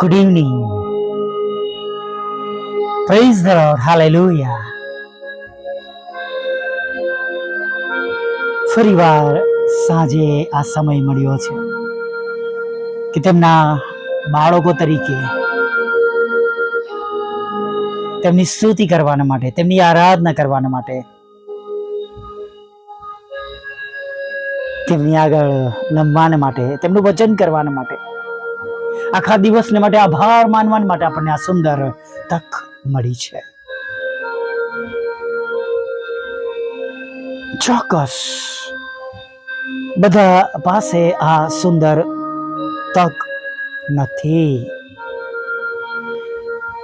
Good evening. Praise the Lord. Hallelujah. ફરીવાર સાંજે આ સમય મળ્યો છે કે તેમના બાળકો તરીકે તેમની સ્તુતિ કરવાના માટે, તેમની આરાધના કરવાના માટે તેમની આગળ નમવાના માટે, તેમનું વચન કરવાના માટે આખા દિવસને માટે આભાર માનવા માટે આપણને આ સુંદર તક મળી છે. ચોક્કસ. બધા પાસે આ સુંદર તક નથી.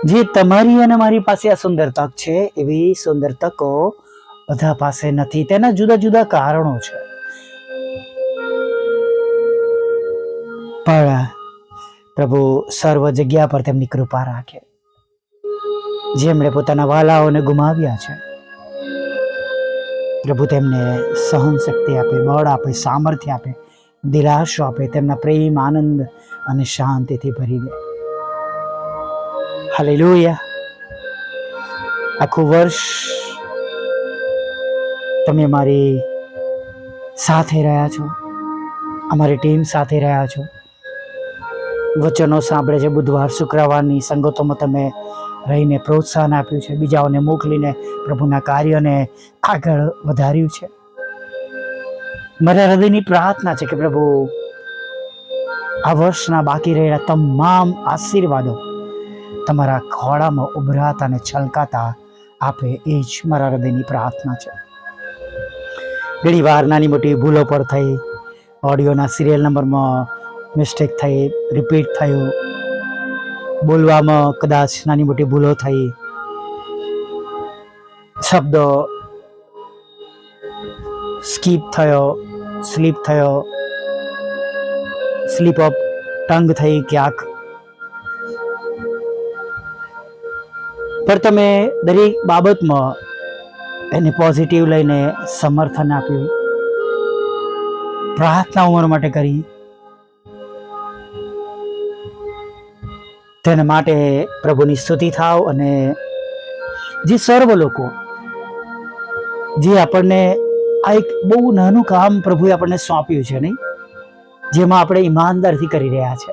જે તમારી અને મારી પાસે આ સુંદર તક છે, એવી સુંદર તકો બધા પાસે નથી. તેના જુદા જુદા કારણો છે. પણ પ્રભુ સર્વ જગ્યા પર તેમની કૃપા રાખે. જેમણે પોતાના વાલાઓને ગુમાવ્યા છે, પ્રભુ તેમને સહન શક્તિ આપે, બળ આપે, સામર્થ્ય આપે, દિલાસો આપે, તેમના પ્રેમ, આનંદ અને શાંતિથી ભરી દે. લોહિયા આખું વર્ષ તમે મારી સાથે રહ્યા છો, અમારી ટીમ સાથે રહ્યા છો. વચનો સાંભળે છે. બુધવાર શુક્રવારની સંગતોમાં તમે રહીને પ્રોત્સાહન આપ્યું છે. બીજાઓને મોકલીને પ્રભુના કાર્યને આગળ વધાર્યું છે. મારા હૃદયની પ્રાર્થના છે કે પ્રભુ, આ વર્ષના બાકી રહેલા તમામ આશીર્વાદો તમારા ખોળામાં ઉભરાતા અને છલકાતા આપે. એ જ મારા હૃદયની પ્રાર્થના છે. ઘણી વાર નાની મોટી ભૂલો પર થઈ. ઓડિયોના સિરિયલ નંબરમાં મિસ્ટેક થઈ, રિપીટ થયું. બોલવામાં કદાચ નાની મોટી ભૂલો થઈ. શબ્દો સ્કીપ થયો, સ્લીપ થયો. સ્લીપ ઓફ ટંગ થઈ ક્યાંક. પણ તમે દરેક બાબતમાં એને પોઝિટિવ લઈને સમર્થન આપ્યું. પ્રાર્થના ઉંમર માટે કરી. તેના માટે પ્રભુની સ્તુતિ થાવ અને જે સર્વ લોકો, જે આપણને આ એક બહુ નાનું કામ પ્રભુએ આપણને સોંપ્યું છે, નહીં? જેમાં આપણે ઈમાનદારથી કરી રહ્યા છે.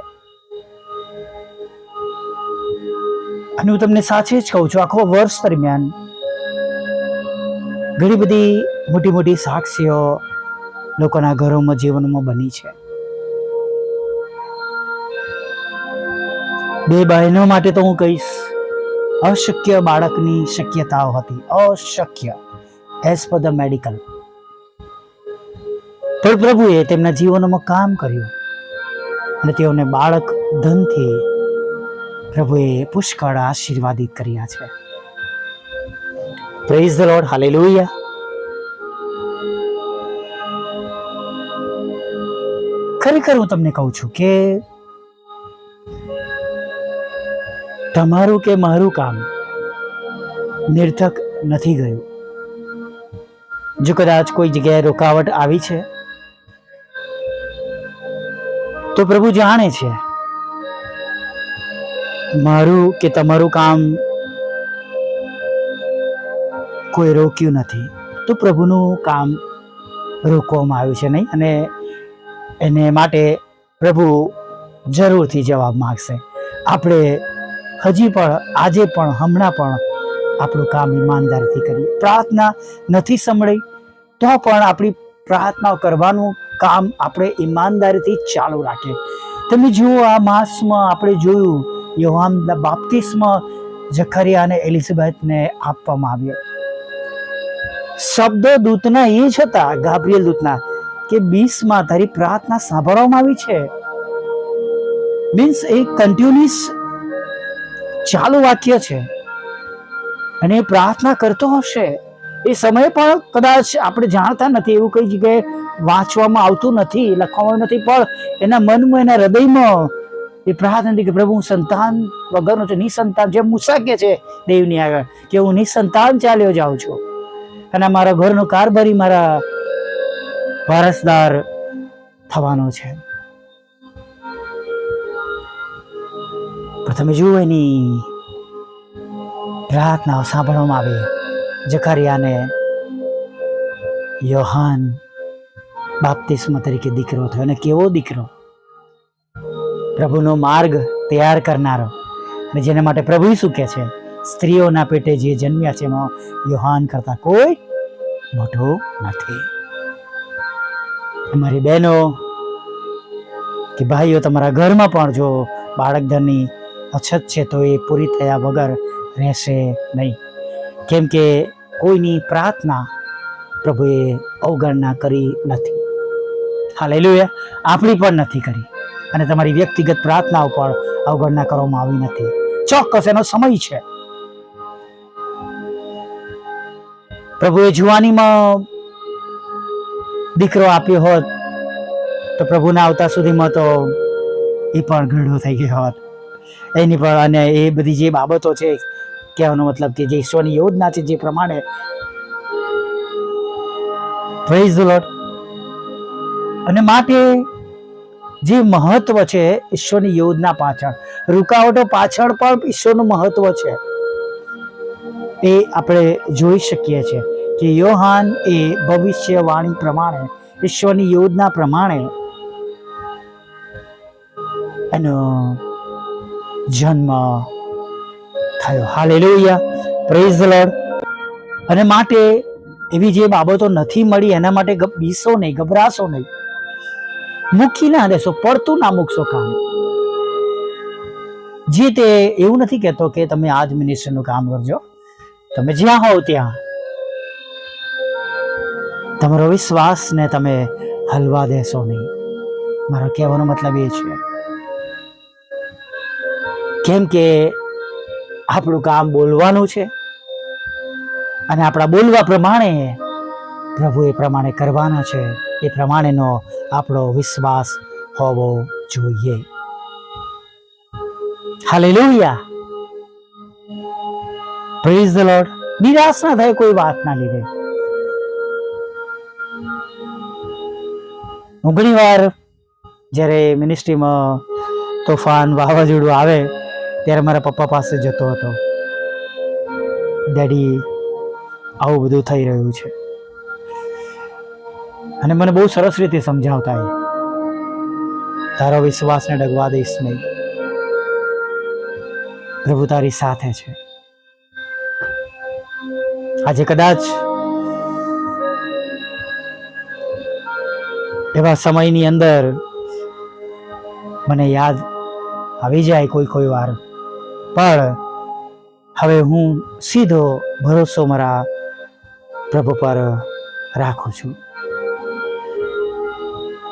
અને હું તમને સાચે જ કહું છું, આખો વર્ષ દરમિયાન ઘણી બધી મોટી મોટી સાક્ષીઓ લોકોના ઘરોમાં જીવનમાં બની છે. બે બહેનો માટે તો હું કહીશ, અશક્ય બાળકની શક્યતાઓ હતી, અશક્ય એઝ પર ધ મેડિકલ પણ પ્રભુએ તેમના જીવનમાં કામ કર્યું અને તેઓને બાળક ધનથી પ્રભુએ પુષ્કળ આશીર્વાદિત કર્યા છે. પ્રેઝ ધ લોર્ડ હાલે ખરેખર હું તમને કહું છું કે તમારું કે મારું કામ? નિર્થક નથી ગયું. જો કદાચ કોઈ જગ્યાએ રોકાવટ આવી છે, તો પ્રભુ જાણે છે, મારું કે તમારું કામ કોઈ રોક્યું નથી. તો પ્રભુનું કામ રોકવામાં આવ્યું છે નહીં? અને એને માટે પ્રભુ જરૂરથી જવાબ માગશે. આપણે હજી પણ, આજે પણ, હમણાં પણ આપણું કામ ઈમાનદારથી કરીએ. પ્રાર્થના નથી સંભળાઈ તો પણ આપણી પ્રાર્થના કરવાનું કામ આપણે ઈમાનદારીથી ચાલુ રાખીએ. તમે જુઓ આ માસમાં આપણે જોયું યોહાન બાપ્તિસમાં જખરિયા અને એલિઝાબેથને આપવામાં આવ્યો. શબ્દો દૂતના એ જ હતા, ગાબ્રિયલ દૂતના, કે બીસમાં તારી પ્રાર્થના સાંભળવામાં આવી છે. મીન્સ એ કન્ટિન્યુઅસ ચાલુ વાક્ય છે. અને એ પ્રાર્થના કરતો હશે. એ સમય પણ કદાચ આપણે જાણતા નથી, એવું કઈ જગ્યાએ વાંચવામાં આવતું નથી, લખવામાં નથી, પણ એના મનમાં, એના હૃદયમાં એ પ્રાર્થના હતી કે પ્રભુ, હું સંતાન વગરનો છું, નિસંતાન, જેમ મૂસા છે દેવની આગળ, કે હું નિસંતાન ચાલ્યો જાઉં છું. અને મારા ઘરનો કારભારી મારા વારસદાર થવાનો છે. તમે જુઓ એની પ્રાર્થનાઓ સાંભળવામાં આવે જકારિયાને યોહાન બાપ્તિસ્મ તરીકે દીકરો થયો. અને કેવો દીકરો? પ્રભુનો માર્ગ તૈયાર કરનારો. અને જેના માટે પ્રભુ શું કહે છે, સ્ત્રીઓના પેટે જે જન્મ્યા છે એમાં યોહાન કરતા કોઈ મોટો નથી. અમારી બહેનો કે ભાઈઓ, તમારા ઘરમાં પણ જો બાળક ધનની અછત છે તો એ પૂરી થયા વગર રહેશે નહીં. કેમ કે કોઈની પ્રાર્થના પ્રભુએ અવગણના કરી નથી. હાલેલુયા. આપણી પણ નથી કરી. અને તમારી વ્યક્તિગત પ્રાર્થનાઓ પણ અવગણના કરવામાં આવી નથી. ચોક્કસ એનો સમય છે. પ્રભુએ જુવાનીમાં દીકરો આપ્યો હોત, તો પ્રભુના આવતા સુધીમાં તો એ પણ ઘરડો થઈ ગયો હોત. એની પર અને એ બધી જે બાબતો છે, કહેવાનો મતલબ કે જે ઈશ્વરની યોજના છે, જે પ્રમાણે અને માટે જે મહત્વ છે, ઈશ્વરની યોજના પાછળ, રૂકાવટો પાછળ પણ ઈશ્વરનું મહત્વ છે. એ આપણે જોઈ શકીએ છીએ કે યોહાન એ ભવિષ્યવાણી પ્રમાણે, ઈશ્વરની યોજના પ્રમાણે, એનો જન્મ થયો. લોહિયા પ્રેઝ ધ અને માટે એવી જે બાબતો નથી મળી, એના માટે બીસો નહીં, ગભરાશો નહીં. મૂકી ના દેશો, પડતું ના મૂકશો કામ. જે તે એવું નથી કહેતો કે તમે આ જ મિનિસ્ટરનું કામ કરજો. તમે જ્યાં હોવ ત્યાં. તમારો વિશ્વાસને તમે હલવા દેશો નહીં. મારો કહેવાનો મતલબ એ છે. કેમ કે આપણું કામ બોલવાનું છે અને આપણા બોલવા પ્રમાણે પ્રભુ એ પ્રમાણે કરવાના છે. એ પ્રમાણેનો આપણો વિશ્વાસ હોવો જોઈએ. હાલેલુયા પ્રેઝ ધ લોર્ડ નિરાશ ના થાય કોઈ વાતના લીધે. હું ઘણી વાર જ્યારે મિનિસ્ટ્રીમાં તોફાન વાવાઝોડું આવે ત્યારે મારા પપ્પા પાસે જતો હતો. ડેડી, આવું બધું થઈ રહ્યું છે. અને મને બહુ સરસ રીતે સમજાવતા એ. તારો વિશ્વાસને ડગવા દઈશ નહીં. પ્રભુ તારી સાથે છે. આજે કદાચ એવા સમયની અંદર મને યાદ આવી જાય કોઈ કોઈ વાર. પણ હવે હું સીધો ભરોસો મારા પ્રભુ પર રાખું છું.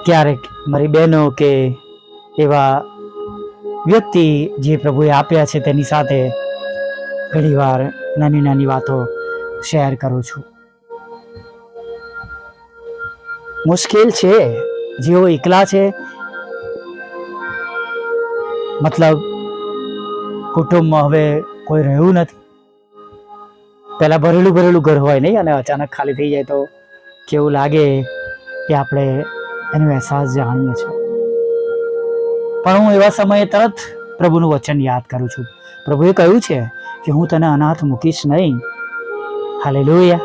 ક્યારેક મારી બહેનો કે એવા વ્યક્તિ જે પ્રભુએ આપ્યા છે તેની સાથે ઘણીવાર નાની નાની વાતો શેર કરું છું. મુશ્કેલ છે, જેઓ એકલા છે, મતલબ કુટુંબમાં હવે કોઈ રહ્યું નથી. પહેલાં ભરેલું ભરેલું ઘર હોય નહીં અને અચાનક ખાલી થઈ જાય તો કેવું લાગે કે આપણે એનો અહેસાસ જાણીએ છીએ. પણ હું એવા સમયે તરત પ્રભુનું વચન યાદ કરું છું. પ્રભુએ કહ્યું છે કે હું તને અનાથ મૂકીશ નહીં. હાલેલુયા.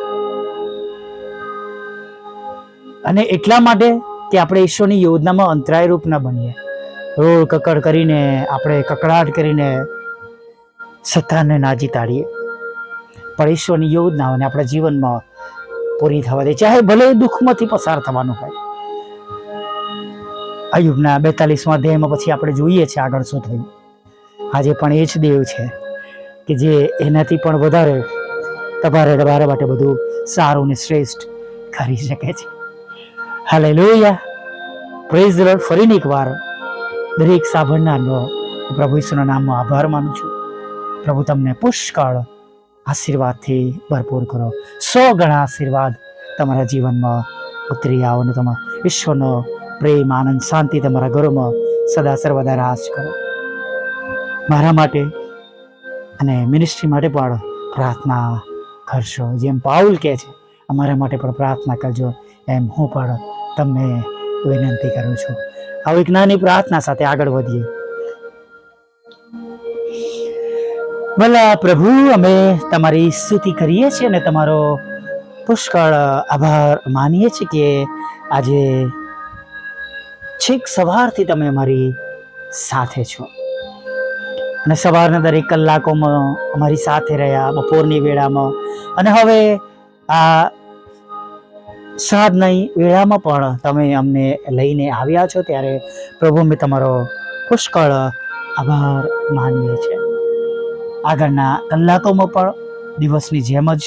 અને એટલા માટે કે આપણે ઈશ્વરની યોજનામાં અંતરાય રૂપ ન બનીએ. રોડ કકડ કરીને આપણે કકડાટ કરીને સત્તાને ના જીતાડીએ પણ ઈશ્વરની યોજનાઓને આપણા જીવનમાં પૂરી થવા દે. ચાહે ભલે દુઃખમાંથી પસાર થવાનું હોય. અયુબના બેતાલીસમાં અધ્યાયમાં પછી આપણે જોઈએ છીએ આગળ શું થયું. આજે પણ એ જ દેવ છે કે જે એનાથી પણ વધારે તમારે તમારા માટે બધું સારું ને શ્રેષ્ઠ કરી શકે છે. હાલે લોહિયા પ્રેઝ ફરીની એક વાર દરેક સાંભળનારનો પ્રભુ ઈશ્વરના નામનો આભાર માનું છું. પ્રભુ તમને પુષ્કળ આશીર્વાદથી ભરપૂર કરો. સો ગણા આશીર્વાદ તમારા જીવનમાં ઉતરી આવો ને તમારા ઈશ્વરનો પ્રેમ, આનંદ, શાંતિ તમારા ઘરોમાં સદા સર્વદા રાજ કરો. મારા માટે અને મિનિસ્ટ્રી માટે પણ પ્રાર્થના કરશો જેમ પાઉલ કહે છે, અમારા માટે પણ પ્રાર્થના કરજો. એમ હું પણ તમને વિનંતી કરું છું. આવી નાની પ્રાર્થના સાથે આગળ વધીએ. ભલા પ્રભુ, અમે તમારી સ્તુતિ કરીએ છીએ અને તમારો પુષ્કળ આભાર માનીએ છીએ કે આજે છેક સવારથી તમે અમારી સાથે છો. અને સવારના દરેક કલાકોમાં અમારી સાથે રહ્યા, બપોરની વેળામાં. અને હવે આ સાંજની વેળામાં પણ તમે અમને લઈને આવ્યા છો, ત્યારે પ્રભુ અમે તમારો પુષ્કળ આભાર માનીએ છીએ. આગળના કલાકોમાં પણ દિવસની જેમ જ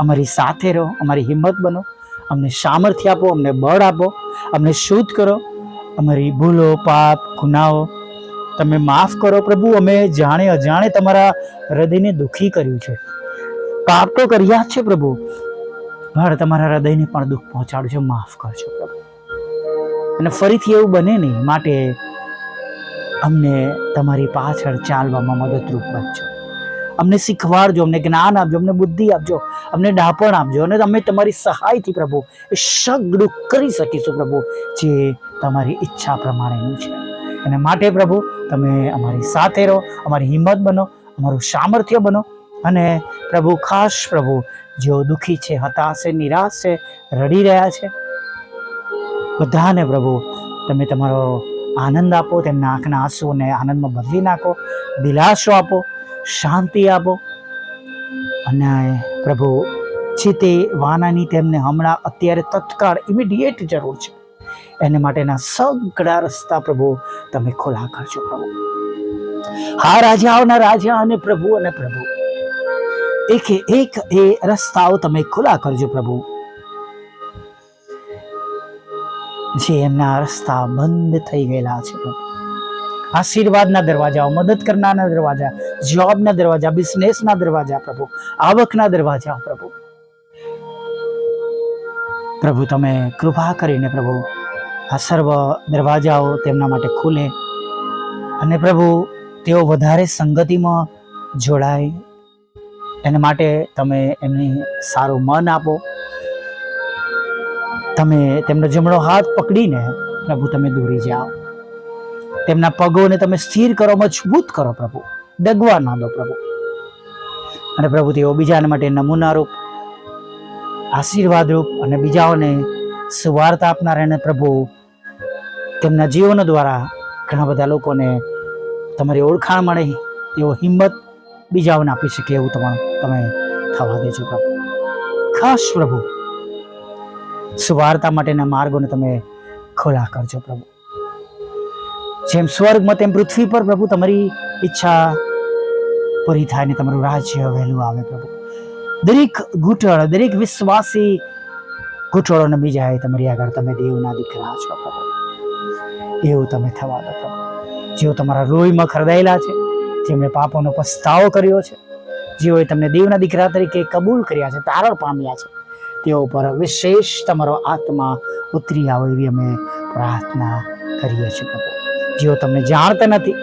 અમારી સાથે રહો, અમારી હિંમત બનો, અમને સામર્થ્ય આપો, અમને બળ આપો, અમને શુદ્ધ કરો, અમારી ભૂલો, પાપ, ગુનાઓ તમે માફ કરો પ્રભુ, અમે જાણે અજાણે તમારા હૃદયને દુઃખી કર્યું છે. પાપ તો કર્યા જ છે પ્રભુ, પણ તમારા હૃદયને પણ દુઃખ પહોંચાડજો, માફ કરજો પ્રભુ. અને ફરીથી એવું બને નહીં, માટે અમને તમારી પાછળ ચાલવામાં મદદરૂપ બનજો. અમને શીખવાડજો, અમને જ્ઞાન આપજો, અમને બુદ્ધિ આપજો, અમને ડાપણ આપજો અને અમે તમારી સહાયથી પ્રભુ એ સગડું કરી શકીશું પ્રભુ, જે તમારી ઈચ્છા પ્રમાણેનું છે. અને માટે પ્રભુ તમે અમારી સાથે રહો, અમારી હિંમત બનો, અમારું સામર્થ્ય બનો અને પ્રભુ ખાસ પ્રભુ જેઓ દુઃખી છે, હતાશ છે, નિરાશ છે, રડી રહ્યા છે, બધાને પ્રભુ તમે તમારો આનંદ આપો, તેમના આંખના આંસુઓને આનંદમાં બદલી નાખો દિલાસો આપો શાંતિ આપો. અને પ્રભુ, જે તે વાનાની તેમને હમણાં અત્યારે તત્કાળ ઇમિડિયેટ જરૂર છે. એને માટેના સગડા રસ્તા પ્રભુ, તમે ખોલા કરજો પ્રભુ. હા રાજાઓના રાજા અને પ્રભુ અને પ્રભુ. એક એક એ રસ્તાઓ તમે ખુલ્લા કરજો પ્રભુ. જે એમના રસ્તા બંધ થઈ ગયેલા છે પ્રભુ. આશીર્વાદના દરવાજાઓ મદદ કરનારના દરવાજા જોબના દરવાજા, બિઝનેસના દરવાજા, પ્રભુ. આવકના દરવાજા, પ્રભુ. પ્રભુ, તમે કૃપા કરીને પ્રભુ, આ સર્વ દરવાજાઓ તેમના માટે ખુલે. અને પ્રભુ, તેઓ વધારે સંગતિમાં જોડાય. એના માટે તમે એમને સારું મન આપો. તમે તેમનો જમણો હાથ પકડીને પ્રભુ, તમે દોરી જાઓ. તેમના પગોને તમે સ્થિર કરો, મજબૂત કરો પ્રભુ. ડગવા ના દો પ્રભુ. અને પ્રભુ, તેઓ બીજાને માટે નમૂનારૂપ, આશીર્વાદરૂપ અને બીજાઓને સુવાર્તા આપનાર એને પ્રભુ, તેમના જીવનો દ્વારા ઘણા બધા લોકોને તમારી ઓળખાણ મળે, તેઓ હિંમત બીજાઓને આપી શકે એવું તમારું તમે થવા દેજો પ્રભુ. ખાસ પ્રભુ, સુવાર્તા માટેના માર્ગોને તમે ખોલા કરજો પ્રભુ. જેમ સ્વર્ગમાં, તેમ પૃથ્વી પર, પ્રભુ, તમારી ઈચ્છા પૂરી થાય ને તમારું રાજ્ય વહેલું આવે, પ્રભુ. દરેક ઘૂંટણ, દરેક વિશ્વાસી ઘૂંટણોને બીજાએ તમારી આગળ તમે દેવના દીકરા છો, પ્રભુ. એવું તમે થવા દો, પ્રભુ. જેઓ તમારા રોહીમાં ખરદાયેલા છે, જેમણે પાપોનો પસ્તાવો કર્યો છે, જેઓએ તમને દેવના દીકરા તરીકે કબૂલ કર્યા છે, તારણ પામ્યા છે, તેઓ પર વિશેષ તમારો આત્મા ઉતરી આવે એવી અમે પ્રાર્થના કરીએ છીએ, પ્રભુ. જેઓ તમને જાણતા નથી,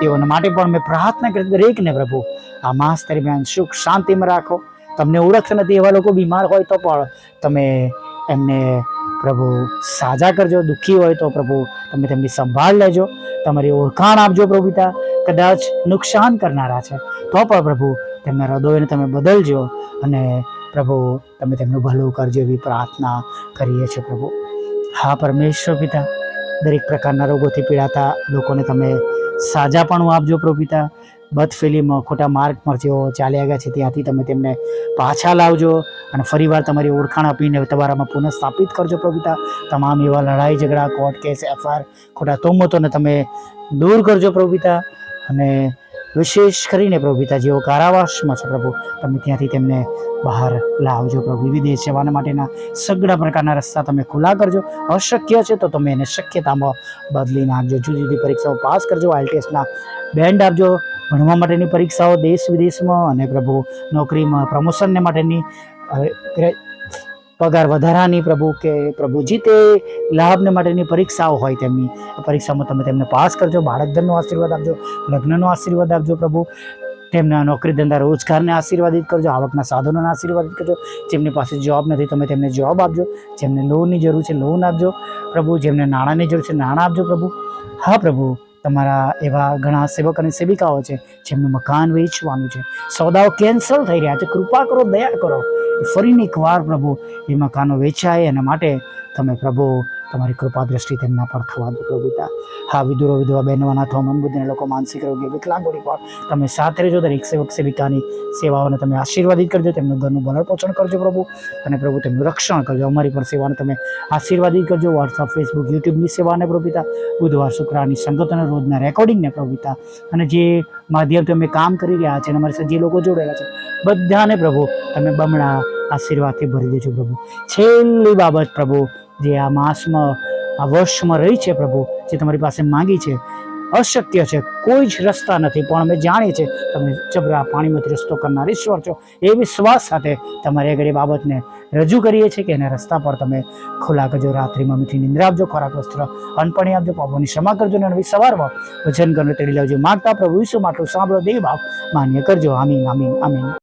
તેઓના માટે પણ અમે પ્રાર્થના કરી દરેકને પ્રભુ, આ માસ દરમિયાન સુખ શાંતિમાં રાખો. તમને ઓળખતા નથી એવા લોકો બીમાર હોય તો પણ તમે એમને પ્રભુ સાજા કરજો, દુઃખી હોય તો પ્રભુ તમે તેમની સંભાળ લેજો. તમારી ઓળખાણ આપજો પ્રભુ પિતા, કદાચ નુકસાન કરનારા છે, તો પણ પ્રભુ તેમના હૃદયને તમે બદલજો અને પ્રભુ તમે તેમનું ભલું કરજો એવી પ્રાર્થના કરીએ છીએ પ્રભુ. હા, પરમેશ્વર પિતા દરેક પ્રકારના રોગોથી પીડાતા લોકોને તમે સાજાપણું આપજો પ્રોપિતા પિતા ખોટા માર્ગ પર જેઓ ચાલ્યા ગયા છે ત્યાંથી તમે તેમને પાછા લાવજો અને ફરીવાર તમારી ઓળખાણ આપીને તમારામાં પુનઃ સ્થાપિત કરજો પ્રભુ તમામ એવા લડાઈ ઝઘડા કોર્ટ કેસ એફઆઈઆર ખોટા તોમતોને તમે દૂર કરજો પ્રભુ અને વિશેષ કરીને પ્રભુ પિતા જેઓ કારાવાસમાં છે પ્રભુ. તમે ત્યાંથી તેમને બહાર લાવજો પ્રભુ. વિદેશ જવાના માટેના સગળા પ્રકારના રસ્તા તમે ખુલ્લા કરજો. અશક્ય છે તો તમે એને શક્યતામાં બદલી નાખજો. જુદી જુદી પરીક્ષાઓ પાસ કરજો. આઈટીએસના બેન્ડ આપજો. ભણવા માટેની પરીક્ષાઓ દેશ વિદેશમાં અને પ્રભુ નોકરીમાં, પ્રમોશનને માટેની પગાર વધારાની પ્રભુ કે પ્રભુ જે તે લાભને માટેની પરીક્ષાઓ હોય તેમની. પરીક્ષામાં તમે તેમને પાસ કરજો બાળક ધનનો આશીર્વાદ આપજો, લગ્નનો આશીર્વાદ આપજો પ્રભુ. તેમના નોકરી ધંધા, રોજગારને આશીર્વાદિત કરજો, આવકના સાધનોને આશીર્વાદિત કરજો. જેમની પાસે જોબ નથી, તમે તેમને જોબ આપજો. જેમને લોનની જરૂર છે લોન આપજો પ્રભુ. જેમને નાણાંની જરૂર છે, નાણાં આપજો પ્રભુ. હા પ્રભુ, તમારા એવા ઘણા સેવક અને સેવિકાઓ છે, જેમનું મકાન વેચવાનું છે. સોદાઓ કેન્સલ થઈ રહ્યા છે. કૃપા કરો, દયા કરો. ફરીને એકવાર પ્રભુ એ મકાનો વેચાય એના માટે તમે પ્રભુ, તમારી કૃપા દ્રષ્ટિ તેમના પર થવા દો, પ્રભુ પિતા. હા વિદુરો વિધવા, બહેનોના થો મન બુદ્ધિના લોકો, માનસિક રોગી વિકલાંગોની પણ તમે સાથે રહેજો, દરેક સેવક સેવિકાની સેવાઓને તમે આશીર્વાદિત કરજો, તેમનું ઘરનું ભરણ પોષણ કરજો, પ્રભુ. અને પ્રભુ, તેમનું રક્ષણ કરજો. અમારી પણ સેવાને તમે આશીર્વાદિત કરજો. વોટ્સઅપ ફેસબુક યુટ્યુબની સેવાને પ્રભુ પિતા. બુધવાર, શુક્રવારની સંગતોને રોજના રેકોર્ડિંગને પ્રભુ પિતા. અને જે માધ્યમથી અમે કામ કરી રહ્યા છે અને અમારી સાથે જે લોકો જોડાયેલા છે, બધાને પ્રભુ, તમે બમણા આશીર્વાદથી ભરી દેજો, પ્રભુ. છેલ્લી બાબત પ્રભુ જે આ માસમાં, આ વર્ષમાં રહી છે પ્રભુ, જે તમારી પાસે માંગી છે, અશક્ય છે, કોઈ જ રસ્તા નથી, પણ અમે જાણીએ છીએ, તમે જબરા પાણીમાંથી રસ્તો કરનાર ઈશ્વર છો. એ વિશ્વાસ સાથે તમારી આગળ એ બાબતને રજૂ કરીએ છીએ કે એના રસ્તા પર તમે ખુલ્લા કરજો, રાત્રિમાં મીઠી નિંદ્રા આપજો ખોરાક વસ્ત્ર અનપણી આપજો, પાપોની ક્ષમા કરજો અને નવી સવારમાં વજન કરીને તેડી લાવજો. માગતા પ્રભુ વિશ્વ માટલું સાંભળો, દેવ બાપ માન્ય કરજો. આમીન આમીન આમીન.